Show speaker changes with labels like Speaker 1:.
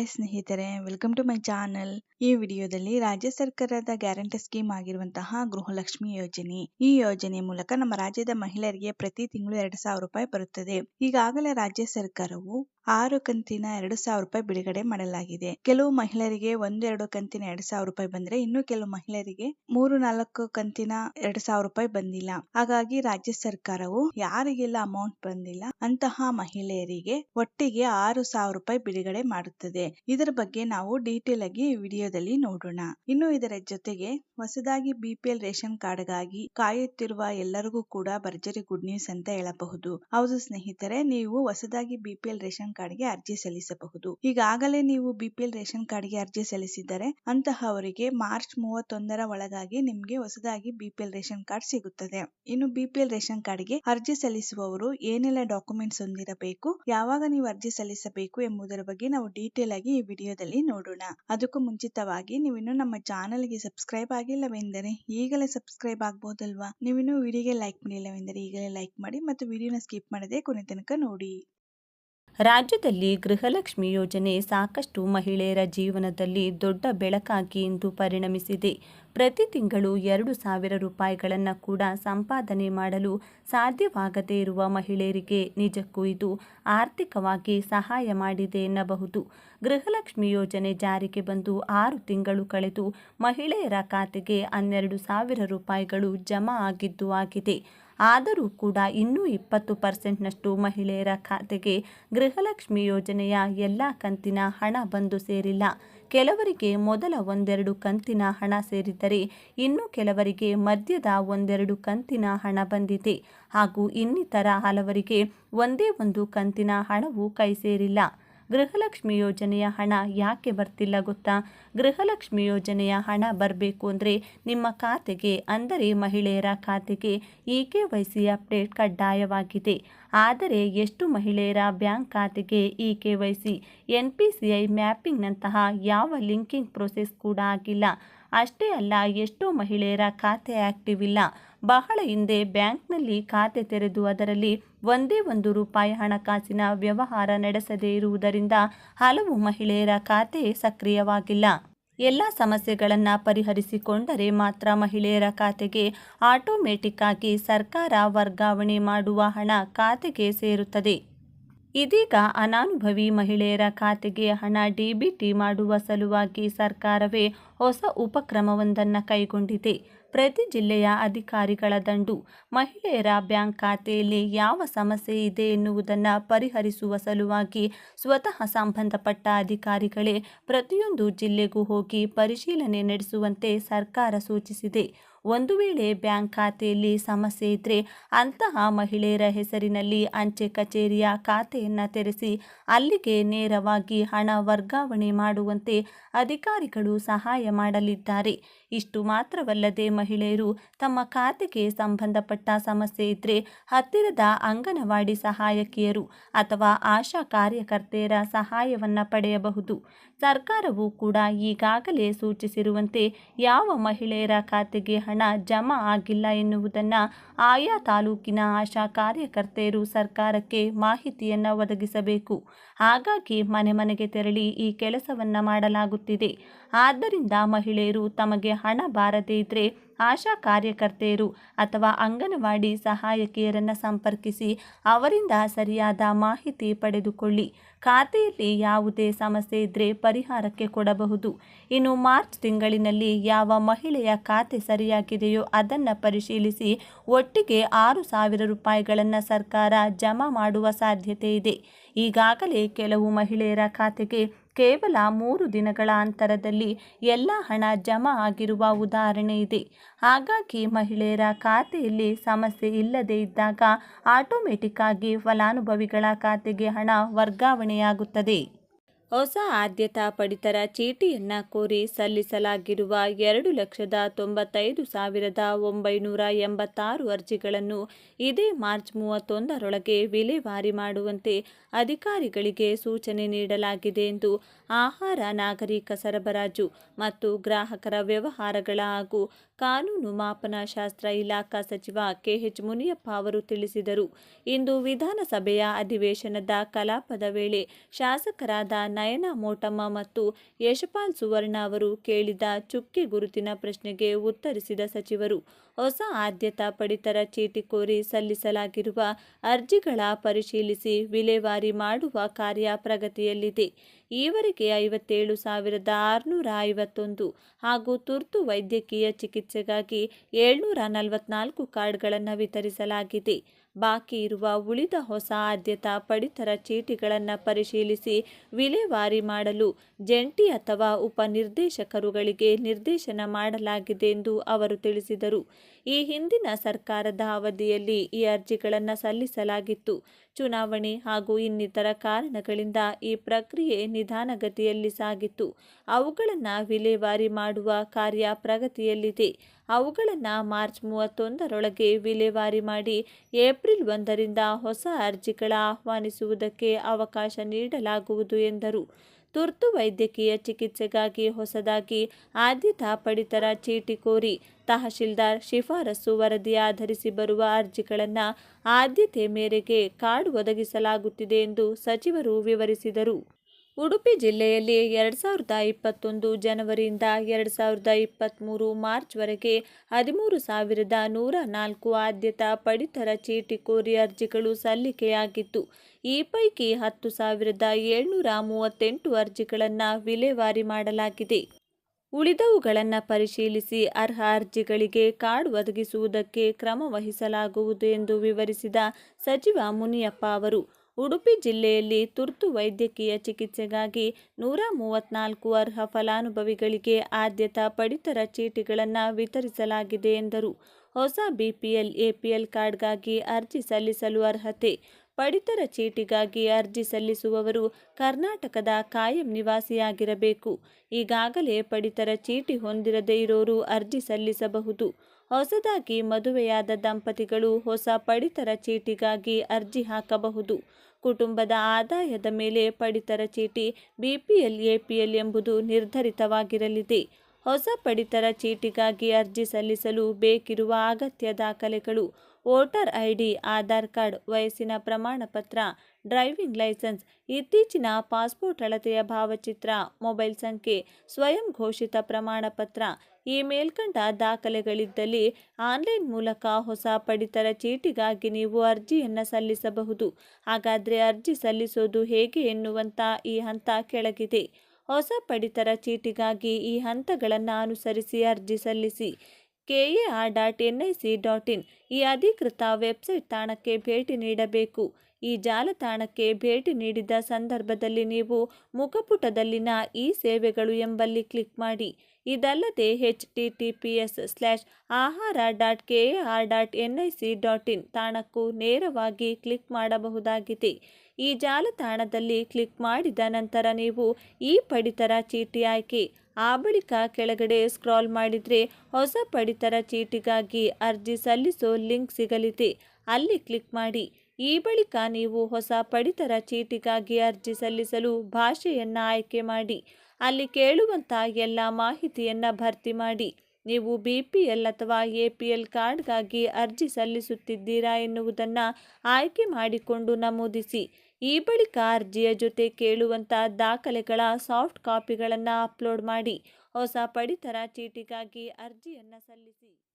Speaker 1: Hi ಸ್ನೇಹಿತರೆ welcome to my channel ಈ ವಿಡಿಯೋದಲ್ಲಿ ರಾಜ್ಯ ಸರ್ಕಾರದ ಗ್ಯಾರಂಟಿ ಸ್ಕೀಮ್ ಆಗಿರುವಂತಹ ಗೃಹಲಕ್ಷ್ಮಿ ಯೋಜನೆ. ಈ ಯೋಜನೆ ಮೂಲಕ ನಮ್ಮ ರಾಜ್ಯದ ಮಹಿಳೆಯರಿಗೆ ಪ್ರತಿ ತಿಂಗಳು ಎರಡು ಸಾವಿರ ರೂಪಾಯಿ ಬರುತ್ತದೆ. ಈಗಾಗಲೇ ರಾಜ್ಯ ಸರ್ಕಾರವು ಆರು ಕಂತಿನ ಎರಡು ಸಾವಿರ ರೂಪಾಯಿ ಬಿಡುಗಡೆ ಮಾಡಲಾಗಿದೆ. ಕೆಲವು ಮಹಿಳೆಯರಿಗೆ ಒಂದೆರಡು ಕಂತಿನ ಎರಡ್ ಸಾವಿರ ರೂಪಾಯಿ ಬಂದ್ರೆ ಇನ್ನು ಕೆಲವು ಮಹಿಳೆಯರಿಗೆ ಮೂರು ನಾಲ್ಕು ಕಂತಿನ ಎರಡ್ ಸಾವಿರ ರೂಪಾಯಿ ಬಂದಿಲ್ಲ. ಹಾಗಾಗಿ ರಾಜ್ಯ ಸರ್ಕಾರವು ಯಾರಿಗೆಲ್ಲ ಅಮೌಂಟ್ ಬಂದಿಲ್ಲ ಅಂತಹ ಮಹಿಳೆಯರಿಗೆ ಒಟ್ಟಿಗೆ ಆರು ಸಾವಿರ ರೂಪಾಯಿ ಬಿಡುಗಡೆ ಮಾಡುತ್ತದೆ. ಇದರ ಬಗ್ಗೆ ನಾವು ಡೀಟೇಲ್ ಆಗಿ ವಿಡಿಯೋದಲ್ಲಿ ನೋಡೋಣ. ಇನ್ನು ಇದರ ಜೊತೆಗೆ ಹೊಸದಾಗಿ ಬಿಪಿಎಲ್ ರೇಷನ್ ಕಾರ್ಡ್ಗಾಗಿ ಕಾಯುತ್ತಿರುವ ಎಲ್ಲರಿಗೂ ಕೂಡ ಭರ್ಜರಿ ಗುಡ್ ನ್ಯೂಸ್ ಅಂತ ಹೇಳಬಹುದು. ಹೌದು ಸ್ನೇಹಿತರೆ, ನೀವು ಹೊಸದಾಗಿ ಬಿಪಿಎಲ್ ರೇಷನ್ ಕಾರ್ಡ್ಗೆ ಅರ್ಜಿ ಸಲ್ಲಿಸಬಹುದು. ಈಗಾಗಲೇ ನೀವು ಬಿಪಿಎಲ್ ರೇಷನ್ ಕಾರ್ಡ್ಗೆ ಅರ್ಜಿ ಸಲ್ಲಿಸಿದರೆ ಅಂತಹವರಿಗೆ ಮಾರ್ಚ್ ಮೂವತ್ತೊಂದರ ಒಳಗಾಗಿ ನಿಮಗೆ ಹೊಸದಾಗಿ ಬಿಪಿಎಲ್ ರೇಷನ್ ಕಾರ್ಡ್ ಸಿಗುತ್ತದೆ. ಇನ್ನು ಬಿಪಿಎಲ್ ರೇಷನ್ ಕಾರ್ಡ್ಗೆ ಅರ್ಜಿ ಸಲ್ಲಿಸುವವರು ಏನೆಲ್ಲ ಡಾಕ್ಯುಮೆಂಟ್ಸ್ ಹೊಂದಿರಬೇಕು, ಯಾವಾಗ ನೀವು ಅರ್ಜಿ ಸಲ್ಲಿಸಬೇಕು ಎಂಬುದರ ಬಗ್ಗೆ ನಾವು ಡೀಟೇಲ್ ಆಗಿ ಈ ವಿಡಿಯೋದಲ್ಲಿ ನೋಡೋಣ. ಅದಕ್ಕೂ ಮುಂಚಿತವಾಗಿ ನೀವಿನ್ನು ನಮ್ಮ ಚಾನಲ್ಗೆ ಸಬ್ಸ್ಕ್ರೈಬ್ ಆಗಿಲ್ಲವೆಂದರೆ ಈಗಲೇ ಸಬ್ಸ್ಕ್ರೈಬ್ ಆಗ್ಬಹುದಲ್ವಾ ನೀವಿನ್ನು ವಿಡಿಯೋಗೆ ಲೈಕ್ ಮಾಡಿಲ್ಲವೆಂದರೆ ಈಗಲೇ ಲೈಕ್ ಮಾಡಿ ಮತ್ತು ವಿಡಿಯೋನ ಸ್ಕಿಪ್ ಮಾಡದೆ ಕೊನೆ ತನಕ ನೋಡಿ.
Speaker 2: ರಾಜ್ಯದಲ್ಲಿ ಗೃಹಲಕ್ಷ್ಮಿ ಯೋಜನೆ ಸಾಕಷ್ಟು ಮಹಿಳೆಯರ ಜೀವನದಲ್ಲಿ ದೊಡ್ಡ ಬೆಳಕಾಗಿ ಇಂದು ಪರಿಣಮಿಸಿದೆ. ಪ್ರತಿ ತಿಂಗಳು ಎರಡು ಸಾವಿರ ರೂಪಾಯಿಗಳನ್ನು ಕೂಡ ಸಂಪಾದನೆ ಮಾಡಲು ಸಾಧ್ಯವಾಗದೇ ಇರುವ ಮಹಿಳೆಯರಿಗೆ ನಿಜಕ್ಕೂ ಇದು ಆರ್ಥಿಕವಾಗಿ ಸಹಾಯ ಮಾಡಿದೆ ಎನ್ನಬಹುದು. ಗೃಹಲಕ್ಷ್ಮಿ ಯೋಜನೆ ಜಾರಿಗೆ ಬಂದು ಆರು ತಿಂಗಳು ಕಳೆದು ಮಹಿಳೆಯರ ಖಾತೆಗೆ ಹನ್ನೆರಡು ಸಾವಿರ ರೂಪಾಯಿಗಳು ಜಮಾ ಆಗಿದ್ದು ಆಗಿದೆ. ಆದರೂ ಕೂಡ ಇನ್ನೂ ಇಪ್ಪತ್ತು ಪರ್ಸೆಂಟ್ನಷ್ಟು ಮಹಿಳೆಯರ ಖಾತೆಗೆ ಗೃಹಲಕ್ಷ್ಮಿ ಯೋಜನೆಯ ಎಲ್ಲ ಕಂತಿನ ಹಣ ಬಂದು ಸೇರಿಲ್ಲ. ಕೆಲವರಿಗೆ ಮೊದಲ ಒಂದೆರಡು ಕಂತಿನ ಹಣ ಸೇರಿದ್ದರೆ ಇನ್ನು ಕೆಲವರಿಗೆ ಮಧ್ಯದ ಒಂದೆರಡು ಕಂತಿನ ಹಣ ಬಂದಿದೆ. ಹಾಗೂ ಇನ್ನಿತರ ಹಲವರಿಗೆ ಒಂದೇ ಒಂದು ಕಂತಿನ ಹಣವು ಕೈ ಸೇರಿಲ್ಲ ಗೃಹಲಕ್ಷ್ಮಿ ಯೋಜನೆಯ ಹಣ ಯಾಕೆ ಬರ್ತಿಲ್ಲ ಗೊತ್ತಾ? ಗೃಹಲಕ್ಷ್ಮಿ ಯೋಜನೆಯ ಹಣ ಬರಬೇಕು ಅಂದರೆ ನಿಮ್ಮ ಖಾತೆಗೆ, ಅಂದರೆ ಮಹಿಳೆಯರ ಖಾತೆಗೆ E K Y C update ಕಡ್ಡಾಯವಾಗಿದೆ. ಆದರೆ ಎಷ್ಟು ಮಹಿಳೆಯರ ಬ್ಯಾಂಕ್ ಖಾತೆಗೆ E K Y C? N P C I ಮ್ಯಾಪಿಂಗ್ನಂತಹ ಯಾವ ಲಿಂಕಿಂಗ್ ಪ್ರೊಸೆಸ್ ಕೂಡ ಆಗಿಲ್ಲ. ಅಷ್ಟೇ ಅಲ್ಲ, ಎಷ್ಟೋ ಮಹಿಳೆಯರ ಖಾತೆ ಆ್ಯಕ್ಟಿವ್ ಇಲ್ಲ. ಬಹಳ ಹಿಂದೆ ಬ್ಯಾಂಕ್ನಲ್ಲಿ ಖಾತೆ ತೆರೆದು ಅದರಲ್ಲಿ ಒಂದೇ ಒಂದು ರೂಪಾಯಿ ಹಣಕಾಸಿನ ವ್ಯವಹಾರ ನಡೆಸದೇ ಇರುವುದರಿಂದ ಹಲವು ಮಹಿಳೆಯರ ಖಾತೆ ಸಕ್ರಿಯವಾಗಿಲ್ಲ. ಎಲ್ಲ ಸಮಸ್ಯೆಗಳನ್ನು ಪರಿಹರಿಸಿಕೊಂಡರೆ ಮಾತ್ರ ಮಹಿಳೆಯರ ಖಾತೆಗೆ ಆಟೋಮೆಟಿಕ್ ಆಗಿ ಸರ್ಕಾರ ವರ್ಗಾವಣೆ ಮಾಡುವ ಹಣ ಖಾತೆಗೆ ಸೇರುತ್ತದೆ. ಇದೀಗ ಅನಾನುಭವಿ ಮಹಿಳೆಯರ ಖಾತೆಗೆ ಹಣ ಡಿಬಿಟಿ ಮಾಡುವ ಸಲುವಾಗಿ ಸರ್ಕಾರವೇ ಹೊಸ ಉಪಕ್ರಮವೊಂದನ್ನು ಕೈಗೊಂಡಿದೆ. ಪ್ರತಿ ಜಿಲ್ಲೆಯ ಅಧಿಕಾರಿಗಳ ದಂಡು. ಮಹಿಳೆಯರ ಬ್ಯಾಂಕ್ ಖಾತೆಯಲ್ಲಿ ಯಾವ ಸಮಸ್ಯೆ ಇದೆ ಎನ್ನುವುದನ್ನು ಪರಿಹರಿಸುವ ಸಲುವಾಗಿ ಸ್ವತಃ ಸಂಬಂಧಪಟ್ಟ ಅಧಿಕಾರಿಗಳೇ ಪ್ರತಿಯೊಂದು ಜಿಲ್ಲೆಗೂ ಹೋಗಿ ಪರಿಶೀಲನೆ ನಡೆಸುವಂತೆ ಸರ್ಕಾರ ಸೂಚಿಸಿದೆ. ಒಂದು ವೇಳೆ ಬ್ಯಾಂಕ್ ಖಾತೆಯಲ್ಲಿ ಸಮಸ್ಯೆ ಇದ್ದರೆ ಅಂತಹ ಮಹಿಳೆಯರ ಹೆಸರಿನಲ್ಲಿ ಅಂಚೆ ಕಚೇರಿಯ ಖಾತೆಯನ್ನು ತೆರೆಸಿ ಅಲ್ಲಿಗೆ ನೇರವಾಗಿ ಹಣ ವರ್ಗಾವಣೆ ಮಾಡುವಂತೆ ಅಧಿಕಾರಿಗಳು ಸಹಾಯ ಮಾಡಲಿದ್ದಾರೆ. ಇಷ್ಟು ಮಾತ್ರವಲ್ಲದೆ ಮಹಿಳೆಯರು ತಮ್ಮ ಖಾತೆಗೆ ಸಂಬಂಧಪಟ್ಟ ಸಮಸ್ಯೆ ಇದ್ದರೆ ಹತ್ತಿರದ ಅಂಗನವಾಡಿ ಸಹಾಯಕಿಯರು ಅಥವಾ ಆಶಾ ಕಾರ್ಯಕರ್ತೆಯರ ಸಹಾಯವನ್ನು ಪಡೆಯಬಹುದು. ಸರ್ಕಾರವು ಕೂಡ ಈಗಾಗಲೇ ಸೂಚಿಸಿರುವಂತೆ ಯಾವ ಮಹಿಳೆಯರ ಖಾತೆಗೆ ಹಣ ಜಮಾ ಆಗಿಲ್ಲ ಎನ್ನುವುದನ್ನು ಆಯಾ ತಾಲೂಕಿನ ಆಶಾ ಕಾರ್ಯಕರ್ತೆಯರು ಸರ್ಕಾರಕ್ಕೆ ಮಾಹಿತಿಯನ್ನು ಒದಗಿಸಬೇಕು. ಹಾಗಾಗಿ ಮನೆ ಮನೆಗೆ ತೆರಳಿ ಈ ಕೆಲಸವನ್ನು ಮಾಡಲಾಗುತ್ತಿದೆ. ಆದ್ದರಿಂದ ಮಹಿಳೆಯರು ತಮಗೆ ಹಣ ಬಾರದೇ ಇದ್ದರೆ ಆಶಾ ಕಾರ್ಯಕರ್ತೆಯರು ಅಥವಾ ಅಂಗನವಾಡಿ ಸಹಾಯಕಿಯರನ್ನು ಸಂಪರ್ಕಿಸಿ ಅವರಿಂದ ಸರಿಯಾದ ಮಾಹಿತಿ ಪಡೆದುಕೊಳ್ಳಿ. ಖಾತೆಯಲ್ಲಿ ಯಾವುದೇ ಸಮಸ್ಯೆ ಇದ್ದರೆ ಪರಿಹಾರಕ್ಕೆ ಕೊಡಬಹುದು. ಇನ್ನು ಮಾರ್ಚ್ ತಿಂಗಳಿನಲ್ಲಿ ಯಾವ ಮಹಿಳೆಯ ಖಾತೆ ಸರಿಯಾಗಿದೆಯೋ ಅದನ್ನು ಪರಿಶೀಲಿಸಿ ಒಟ್ಟಿಗೆ ಆರು ಸಾವಿರ ರೂಪಾಯಿಗಳನ್ನು ಸರ್ಕಾರ ಜಮಾ ಮಾಡುವ ಸಾಧ್ಯತೆ ಇದೆ. ಈಗಾಗಲೇ ಕೆಲವು ಮಹಿಳೆಯರ ಖಾತೆಗೆ ಕೇವಲ ಮೂರು ದಿನಗಳ ಅಂತರದಲ್ಲಿ ಎಲ್ಲ ಹಣ ಜಮಾ ಆಗಿರುವ ಉದಾಹರಣೆ ಇದೆ. ಹಾಗಾಗಿ ಮಹಿಳೆಯರ ಖಾತೆಯಲ್ಲಿ ಸಮಸ್ಯೆ ಇಲ್ಲದೇ ಇದ್ದಾಗ ಆಟೋಮೆಟಿಕ್ ಆಗಿ ಫಲಾನುಭವಿಗಳ ಖಾತೆಗೆ ಹಣ ವರ್ಗಾವಣೆಯಾಗುತ್ತದೆ. ಹೊಸ ಆದ್ಯತಾ ಪಡಿತರ ಚೀಟಿಯನ್ನು ಕೋರಿ ಸಲ್ಲಿಸಲಾಗಿರುವ ಎರಡು ಲಕ್ಷದ ತೊಂಬತ್ತೈದು ಸಾವಿರದ ಒಂಬೈನೂರ ಎಂಬತ್ತಾರು ಅರ್ಜಿಗಳನ್ನು ಇದೇ ಮಾರ್ಚ್ ಮೂವತ್ತೊಂದರೊಳಗೆ ವಿಲೇವಾರಿ ಮಾಡುವಂತೆ ಅಧಿಕಾರಿಗಳಿಗೆ ಸೂಚನೆ ನೀಡಲಾಗಿದೆ ಎಂದು ಆಹಾರ, ನಾಗರಿಕ ಸರಬರಾಜು ಮತ್ತು ಗ್ರಾಹಕರ ವ್ಯವಹಾರಗಳ ಹಾಗೂ ಕಾನೂನು ಮಾಪನಶಾಸ್ತ್ರ ಇಲಾಖಾ ಸಚಿವ ಕೆಎಚ್ ಮುನಿಯಪ್ಪ ಅವರು ತಿಳಿಸಿದರು. ಇಂದು ವಿಧಾನಸಭೆಯ ಅಧಿವೇಶನದ ಕಲಾಪದ ವೇಳೆ ಶಾಸಕರಾದ ನಯನಾ, ಮೋಟಮ್ಮ ಮತ್ತು ಯಶಪಾಲ್ ಸುವರ್ಣ ಅವರು ಕೇಳಿದ ಚುಕ್ಕಿ ಗುರುತಿನ ಪ್ರಶ್ನೆಗೆ ಉತ್ತರಿಸಿದ ಸಚಿವರು, ಹೊಸ ಆದ್ಯತಾ ಪಡಿತರ ಚೀಟಿ ಕೋರಿ ಸಲ್ಲಿಸಲಾಗಿರುವ ಅರ್ಜಿಗಳ ಪರಿಶೀಲಿಸಿ ವಿಲೇವಾರಿ ಮಾಡುವ ಕಾರ್ಯ ಪ್ರಗತಿಯಲ್ಲಿದೆ. ಈವರೆಗೆ ಐವತ್ತೇಳು ಸಾವಿರದ ಆರುನೂರ ಐವತ್ತೊಂದು ಹಾಗೂ ತುರ್ತು ವೈದ್ಯಕೀಯ ಚಿಕಿತ್ಸೆಗಾಗಿ ಏಳ್ನೂರ ನಲವತ್ನಾಲ್ಕು ಕಾರ್ಡ್ಗಳನ್ನು ವಿತರಿಸಲಾಗಿದೆ. ಬಾಕಿ ಇರುವ ಉಳಿದ ಹೊಸ ಆದ್ಯತಾ ಪಡಿತರ ಚೀಟಿಗಳನ್ನು ಪರಿಶೀಲಿಸಿ ವಿಲೇವಾರಿ ಮಾಡಲು ಜಂಟಿ ಅಥವಾ ಉಪನಿರ್ದೇಶಕರುಗಳಿಗೆ ನಿರ್ದೇಶನ ಮಾಡಲಾಗಿದೆ ಎಂದು ಅವರು ತಿಳಿಸಿದರು. ಈ ಹಿಂದಿನ ಸರ್ಕಾರದ ಅವಧಿಯಲ್ಲಿ ಈ ಅರ್ಜಿಗಳನ್ನು ಸಲ್ಲಿಸಲಾಗಿತ್ತು. ಚುನಾವಣೆ ಹಾಗೂ ಇನ್ನಿತರ ಕಾರಣಗಳಿಂದ ಈ ಪ್ರಕ್ರಿಯೆ ನಿಧಾನಗತಿಯಲ್ಲಿ ಸಾಗಿತ್ತು. ಅವುಗಳನ್ನು ವಿಲೇವಾರಿ ಮಾಡುವ ಕಾರ್ಯ ಪ್ರಗತಿಯಲ್ಲಿದೆ. ಅವುಗಳನ್ನು ಮಾರ್ಚ್ ಮೂವತ್ತೊಂದರೊಳಗೆ ವಿಲೇವಾರಿ ಮಾಡಿ ಏಪ್ರಿಲ್ ಒಂದರಿಂದ ಹೊಸ ಅರ್ಜಿಗಳ ಆಹ್ವಾನಿಸುವುದಕ್ಕೆ ಅವಕಾಶ ನೀಡಲಾಗುವುದು ಎಂದರು. ತುರ್ತು ವೈದ್ಯಕೀಯ ಚಿಕಿತ್ಸೆಗಾಗಿ ಹೊಸದಾಗಿ ಆದ್ಯತಾ ಪಡಿತರ ಚೀಟಿ ಕೋರಿ ತಹಶೀಲ್ದಾರ್ ಶಿಫಾರಸು ವರದಿ ಆಧರಿಸಿ ಬರುವ ಅರ್ಜಿಗಳನ್ನು ಆದ್ಯತೆ ಮೇರೆಗೆ ಕಾರ್ಡ್ ಒದಗಿಸಲಾಗುತ್ತಿದೆ ಎಂದು ಸಚಿವರು ವಿವರಿಸಿದರು. ಉಡುಪಿ ಜಿಲ್ಲೆಯಲ್ಲಿ ಎರಡು ಸಾವಿರದ ಇಪ್ಪತ್ತೊಂದು ಜನವರಿಯಿಂದ ಎರಡು ಸಾವಿರದ ಇಪ್ಪತ್ತ್ಮೂರು ಮಾರ್ಚ್ವರೆಗೆ ಹದಿಮೂರು ಸಾವಿರದ ನೂರ ನಾಲ್ಕು ಆದ್ಯತಾ ಪಡಿತರ ಚೀಟಿ ಕೋರಿ ಅರ್ಜಿಗಳು ಸಲ್ಲಿಕೆಯಾಗಿತ್ತು. ಈ ಪೈಕಿ ಹತ್ತು ಸಾವಿರದ ಏಳ್ನೂರ ಮೂವತ್ತೆಂಟು ಅರ್ಜಿಗಳನ್ನು ವಿಲೇವಾರಿ ಮಾಡಲಾಗಿದೆ. ಉಳಿದವುಗಳನ್ನು ಪರಿಶೀಲಿಸಿ ಅರ್ಹ ಅರ್ಜಿಗಳಿಗೆ ಕಾರ್ಡ್ ಒದಗಿಸುವುದಕ್ಕೆ ಕ್ರಮ ವಹಿಸಲಾಗುವುದು ಎಂದು ವಿವರಿಸಿದ ಸಚಿವ ಮುನಿಯಪ್ಪ ಅವರು. ಉಡುಪಿ ಜಿಲ್ಲೆಯಲ್ಲಿ ತುರ್ತು ವೈದ್ಯಕೀಯ ಚಿಕಿತ್ಸೆಗಾಗಿ ನೂರ ಮೂವತ್ನಾಲ್ಕು ಅರ್ಹ ಫಲಾನುಭವಿಗಳಿಗೆ ಆದ್ಯತಾ ಪಡಿತರ ಚೀಟಿಗಳನ್ನು ವಿತರಿಸಲಾಗಿದೆ ಎಂದರು. ಹೊಸ ಬಿಪಿಎಲ್, ಎಪಿಎಲ್ ಕಾರ್ಡ್ಗಾಗಿ ಅರ್ಜಿ ಸಲ್ಲಿಸಲು ಅರ್ಹತೆ. ಪಡಿತರ ಚೀಟಿಗಾಗಿ ಅರ್ಜಿ ಸಲ್ಲಿಸುವವರು ಕರ್ನಾಟಕದ ಕಾಯಂ ನಿವಾಸಿಯಾಗಿರಬೇಕು. ಈಗಾಗಲೇ ಪಡಿತರ ಚೀಟಿ ಹೊಂದಿರದೇ ಇರೋರು ಅರ್ಜಿ ಸಲ್ಲಿಸಬಹುದು. ಹೊಸದಾಗಿ ಮದುವೆಯಾದ ದಂಪತಿಗಳು ಹೊಸ ಪಡಿತರ ಚೀಟಿಗಾಗಿ ಅರ್ಜಿ ಹಾಕಬಹುದು. ಕುಟುಂಬದ ಆದಾಯದ ಮೇಲೆ ಪಡಿತರ ಚೀಟಿ ಬಿಪಿಎಲ್, ಎಪಿಎಲ್ ಎಂಬುದು ನಿರ್ಧರಿತವಾಗಿರಲಿದೆ. ಹೊಸ ಪಡಿತರ ಚೀಟಿಗಾಗಿ ಅರ್ಜಿ ಸಲ್ಲಿಸಲು ಬೇಕಿರುವ ಅಗತ್ಯ ದಾಖಲೆಗಳು ವೋಟರ್ ಐಡಿ, ಆಧಾರ್ ಕಾರ್ಡ್, ವಯಸ್ಸಿನ ಪ್ರಮಾಣ ಪತ್ರ ಡ್ರೈವಿಂಗ್ ಲೈಸೆನ್ಸ್, ಇತ್ತೀಚಿನ ಪಾಸ್ಪೋರ್ಟ್ ಅಳತೆಯ ಭಾವಚಿತ್ರ, ಮೊಬೈಲ್ ಸಂಖ್ಯೆ, ಸ್ವಯಂ ಘೋಷಿತ ಪ್ರಮಾಣ ಪತ್ರ ಈ ಮೇಲ್ಕಂಡ ದಾಖಲೆಗಳಿದ್ದಲ್ಲಿ ಆನ್ಲೈನ್ ಮೂಲಕ ಹೊಸ ಪಡಿತರ ಚೀಟಿಗಾಗಿ ನೀವು ಅರ್ಜಿಯನ್ನು ಸಲ್ಲಿಸಬಹುದು. ಹಾಗಾದರೆ ಅರ್ಜಿ ಸಲ್ಲಿಸೋದು ಹೇಗೆ ಎನ್ನುವಂಥ ಈ ಹಂತ ಕೆಳಗಿದೆ. ಹೊಸ ಪಡಿತರ ಚೀಟಿಗಾಗಿ ಈ ಹಂತಗಳನ್ನು ಅನುಸರಿಸಿ ಅರ್ಜಿ ಸಲ್ಲಿಸಿ. KAR dot N I C dot in ಈ ಅಧಿಕೃತ ವೆಬ್ಸೈಟ್ ತಾಣಕ್ಕೆ ಭೇಟಿ ನೀಡಬೇಕು. ಈ ಜಾಲತಾಣಕ್ಕೆ ಭೇಟಿ ನೀಡಿದ ಸಂದರ್ಭದಲ್ಲಿ ನೀವು ಮುಖಪುಟದಲ್ಲಿನ ಈ ಸೇವೆಗಳು ಎಂಬಲ್ಲಿ ಕ್ಲಿಕ್ ಮಾಡಿ. ಇದಲ್ಲದೆ H T T P S slash Ahara dot K A R dot N I C dot in ತಾಣಕ್ಕೂ ನೇರವಾಗಿ ಕ್ಲಿಕ್ ಮಾಡಬಹುದಾಗಿದೆ. ಈ ಜಾಲತಾಣದಲ್ಲಿ ಕ್ಲಿಕ್ ಮಾಡಿದ ನಂತರ ನೀವು ಈ ಪಡಿತರ ಚೀಟಿ ಆಯ್ಕೆ ಆ ಬಳಿಕ ಕೆಳಗಡೆ ಸ್ಕ್ರಾಲ್ ಮಾಡಿದರೆ ಹೊಸ ಪಡಿತರ ಚೀಟಿಗಾಗಿ ಅರ್ಜಿ ಸಲ್ಲಿಸೋ ಲಿಂಕ್ ಸಿಗಲಿದೆ. ಅಲ್ಲಿ ಕ್ಲಿಕ್ ಮಾಡಿ. ಈ ಬಳಿಕ ನೀವು ಹೊಸ ಪಡಿತರ ಚೀಟಿಗಾಗಿ ಅರ್ಜಿ ಸಲ್ಲಿಸಲು ಭಾಷೆಯನ್ನು ಆಯ್ಕೆ ಮಾಡಿ. ಅಲ್ಲಿ ಕೇಳುವಂಥ ಎಲ್ಲ ಮಾಹಿತಿಯನ್ನು ಭರ್ತಿ ಮಾಡಿ. ನೀವು ಬಿ ಪಿ ಎಲ್ ಅಥವಾ ಎ ಪಿ ಎಲ್ ಕಾರ್ಡ್ಗಾಗಿ ಅರ್ಜಿ ಸಲ್ಲಿಸುತ್ತಿದ್ದೀರಾ ಎನ್ನುವುದನ್ನು ಆಯ್ಕೆ ಮಾಡಿಕೊಂಡು ನಮೂದಿಸಿ. ಈ ಬಳಿಕ ಅರ್ಜಿಯ ಜೊತೆ ಕೇಳುವಂಥ ದಾಖಲೆಗಳ ಸಾಫ್ಟ್ ಕಾಪಿಗಳನ್ನು ಅಪ್ಲೋಡ್ ಮಾಡಿ. ಹೊಸ ಪಡಿತರ ಚೀಟಿಗಾಗಿ ಅರ್ಜಿಯನ್ನು ಸಲ್ಲಿಸಿ.